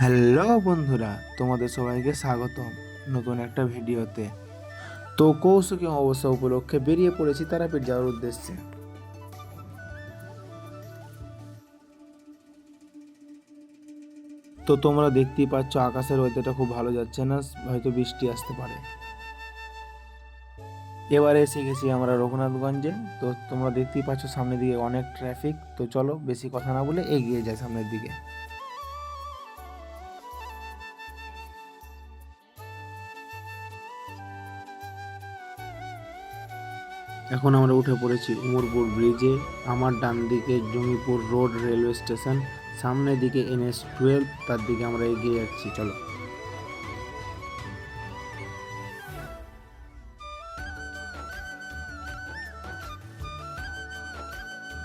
Hello বন্ধুরা, তোমাদের সবাইকে স্বাগতম নতুন একটা ভিডিওতে। তো কৌশিকী অবস্থা উপলক্ষে বেরিয়ে পড়েছি তারাপীঠ যাওয়ার উদ্দেশ্যে। তো তোমরা দেখতেই পাচ্ছ আকাশের ওয়েদারটা খুব ভালো যাচ্ছে না, হয়তো বৃষ্টি আসতে পারে। এবারে এসে গেছি আমরা রঘুনাথগঞ্জে। তো তোমরা দেখতেই পাচ্ছ সামনের দিকে অনেক ট্রাফিক তো চলো বেশি কথা না বলে এগিয়ে যাই সামনের দিকে। এখন আমরা উঠে পড়েছি উমরপুর ব্রিজে। আমার ডান দিকে জমিপুর রোড রেলওয়ে স্টেশন, সামনের দিকে এনএস টুয়েলভ, তার দিকে আমরা এগিয়ে যাচ্ছি, চলো।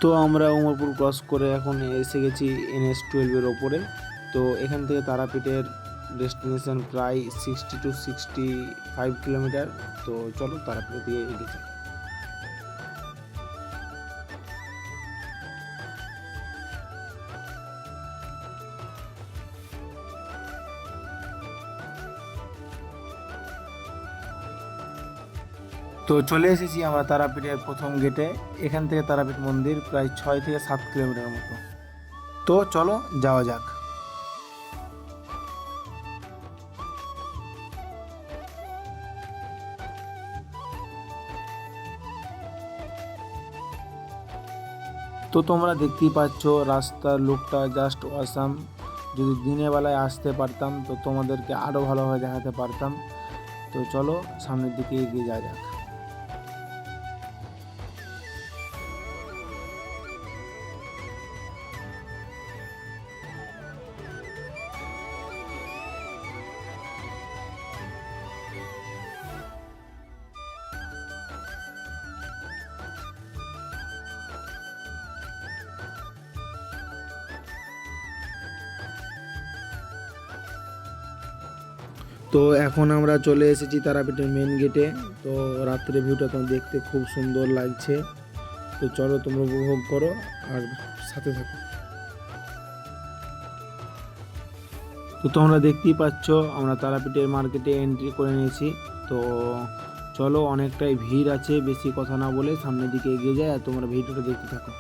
তো আমরা উমরপুর ক্রস করে এখন এসে গেছি এনএস টুয়েলভের ওপরে। তো এখান থেকে তারাপীঠের ডেস্টিনেশন প্রায় sixty two sixty five kilometre. তো চলো তারাপীঠ দিয়ে এগিয়ে তো চলে এসেছি আমরা তারাপীঠের প্রথম গেটে। এখান থেকে তারাপীঠ মন্দির প্রায় ছয় থেকে সাত কিলোমিটার মতো। তো চলো যাওয়া যাক। তো তোমরা দেখতেই পাচ্ছ, রাস্তার লুকটা জাস্ট অসাম যদি দিনের বেলায় আসতে পারতাম, তো তোমাদেরকে আরও ভালোভাবে দেখাতে পারতাম। তো চলো সামনের দিকে এগিয়ে যাওয়া যাক। তো এখন আমরা চলে এসেছি তারাপীঠের মেন গেটে তো রাত্রে ভিউটা তোমার দেখতে খুব সুন্দর লাগছে। তো চলো তোমরা উপভোগ করো আর সাথে থাকো। তো তোমরা দেখতেই পাচ্ছ, আমরা তারাপীঠের মার্কেটে এন্ট্রি করে নিয়েছি। তো চলো অনেকটাই ভিড় আছে, বেশি কথা না বলে সামনের দিকে এগিয়ে যায় আর তোমরা ভিডিওটা দেখতে থাকো।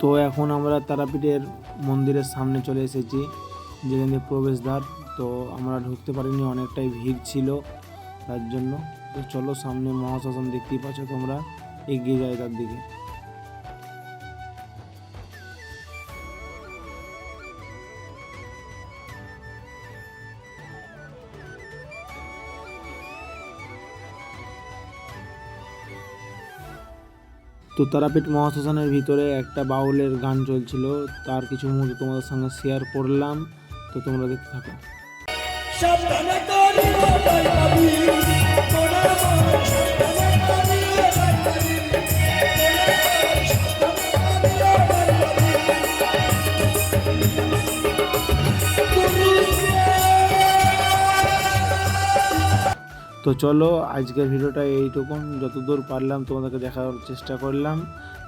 তো এখন আমরা তারাপীঠের মন্দিরের সামনে চলে এসেছি, যেখান দিয়ে প্রবেশদ্বার। তো আমরা ঢুকতে পারিনি, অনেকটাই ভিড় ছিল তার জন্য। তো চলো সামনে মহাশাসন দেখতেই পাচ্ছ তোমরা, এগিয়ে যায় তার দিকে। তো তারাপীঠ মহাশ্মশানের ভিতরে একটা বাউলের গান চলছিল। তার কিছু মুহূর্ত তোমাদের সঙ্গে শেয়ার করলাম। তো তোমরা দেখতে থাকো। সাবধানে তো চলো, আজকের ভিডিওটা এইটুকুন। যতদূর পারলাম তোমাদেরকে দেখার চেষ্টা করলাম।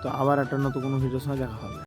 তো আবার একটা নতুন কোনো ভিডিওর সঙ্গে দেখা হবে।